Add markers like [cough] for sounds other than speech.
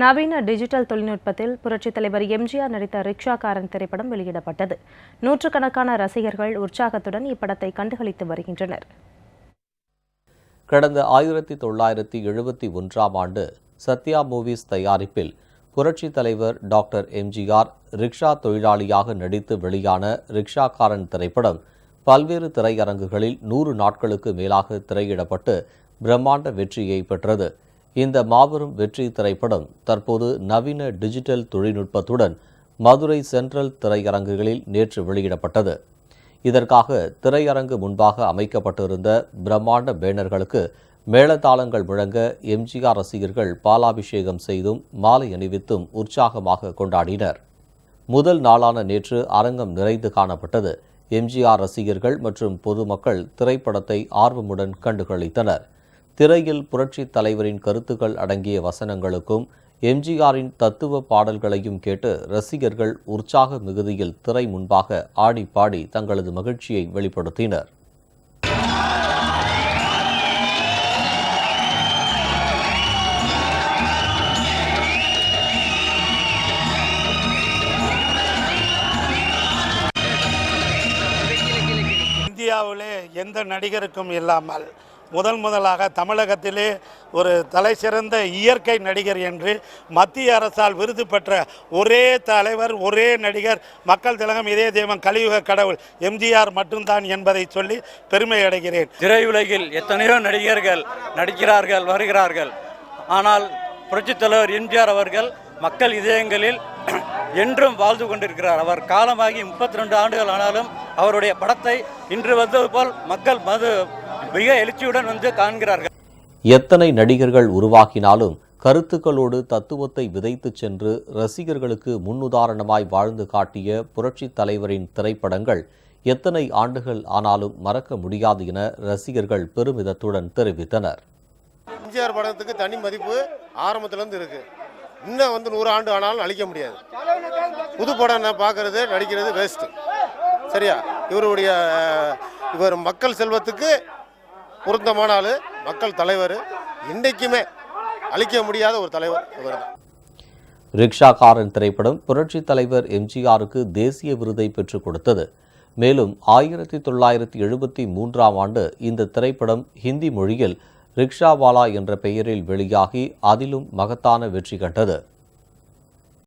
நவீன டிஜிட்டல் தொழில்நுட்பத்தில் புரட்சித் தலைவர் எம்ஜிஆர் நடித்த ரிக்ஷாக்காரன் திரைப்படம் வெளியிடப்பட்டது. நூற்றுக்கணக்கான ரசிகர்கள் உற்சாகத்துடன் இப்படத்தை கண்டுகளித்து வருகின்றனர். கடந்த ஆயிரத்தி தொள்ளாயிரத்தி எழுபத்தி ஒன்றாம் ஆண்டு சத்யா மூவிஸ் தயாரிப்பில் புரட்சி தலைவர் டாக்டர் எம்ஜிஆர் ரிக்ஷா தொழிலாளியாக நடித்து வெளியான ரிக்ஷாக்காரன் திரைப்படம் பல்வேறு திரையரங்குகளில் நூறு நாட்களுக்கு மேலாக திரையிடப்பட்டு பிரம்மாண்ட வெற்றியை பெற்றது. இந்த மாபெரும் வெற்றி திரைப்படம் தற்போது நவீன டிஜிட்டல் தொழில்நுட்பத்துடன் மதுரை சென்ட்ரல் திரையரங்குகளில் நேற்று வெளியிடப்பட்டது. இதற்காக திரையரங்கு முன்பாக அமைக்கப்பட்டிருந்த பிரம்மாண்ட பேனர்களுக்கு மேளதாளங்கள் முழங்க எம்ஜிஆர் ரசிகர்கள் பாலாபிஷேகம் செய்தும் மாலை அணிவித்தும் உற்சாகமாக கொண்டாடினர். முதல் நாளான நேற்று அரங்கம் நிறைந்து காணப்பட்டது. எம்ஜிஆர் ரசிகர்கள் மற்றும் பொதுமக்கள் திரைப்படத்தை ஆர்வமுடன் கண்டுகளித்தனர். திரையில் புரட்சி தலைவரின் கருத்துக்கள் அடங்கிய வசனங்களுக்கும் எம்ஜிஆரின் தத்துவ பாடல்களையும் கேட்டு ரசிகர்கள் உற்சாக மிகுதியில் திரை முன்பாக ஆடி பாடி தங்களது மகிழ்ச்சியை வெளிப்படுத்தினர். இந்தியாவிலே எந்த நடிகருக்கும் இல்லாமல் முதல் முதலாக தமிழகத்திலே ஒரு தலை சிறந்த இயற்கை நடிகர் என்று மத்திய அரசால் விருது பெற்ற ஒரே தலைவர் ஒரே நடிகர் மக்கள் திலகம் இதே தெய்வம் கலியுக கடவுள் எம்ஜிஆர் மட்டும்தான் என்பதை சொல்லி பெருமை அடைகிறேன். திரையுலகில் எத்தனையோ நடிகர்கள் நடிக்கிறார்கள் வருகிறார்கள். ஆனால் புரட்சித் தலைவர் எம்ஜிஆர் அவர்கள் மக்கள் இதயங்களில் [clears throat] என்றும் வாழ்ந்து கொண்டிருக்கிறார். அவர் காலமாகி முப்பத்தி ரெண்டு ஆண்டுகள் ஆனாலும் அவருடைய படத்தை இன்று வந்தது போல் மக்கள் மது மிக எழுச்சியுடன் வந்து காண்கிறார்கள். எத்தனை நடிகர்கள் உருவாக்கினாலும் கருத்துக்களோடு தத்துவத்தை விதைத்துச் சென்று ரசிகர்களுக்கு முன்னுதாரணமாய் வாழ்ந்து காட்டிய புரட்சித் தலைவரின் திரைப்படங்கள் எத்தனை ஆண்டுகள் ஆனாலும் மறக்க முடியாது என ரசிகர்கள் பெருமிதத்துடன் தெரிவித்தனர். எம்ஜிஆர் படத்துக்கு தனி மதிப்பு ஆரம்பத்துலேருந்து இருக்கு. இன்னும் வந்து நூறு ஆண்டு ஆனாலும் அழிக்க முடியாது. புது படம் நான் பார்க்கறது நடிக்கிறது வேஸ்ட்டு சரியா? இவருடைய இவர் மக்கள் செல்வத்துக்கு பொருத்தமான ஆள் மக்கள் தலைவர். இன்றைக்குமே அழிக்க முடியாத ஒரு தலைவர் இவர் தான் ரிக்ஷாக்காரன் திரைப்படம் புரட்சித் தலைவர் எம்ஜிஆருக்கு தேசிய விருதை பெற்றுக் கொடுத்தது. மேலும் ஆயிரத்தி தொள்ளாயிரத்தி எழுபத்தி மூன்றாம் ஆண்டு இந்த திரைப்படம் ஹிந்தி மொழியில் ரிக்ஷாவாலா என்ற பெயரில் வெளியாகி அதிலும் மகத்தான வெற்றி கண்டது.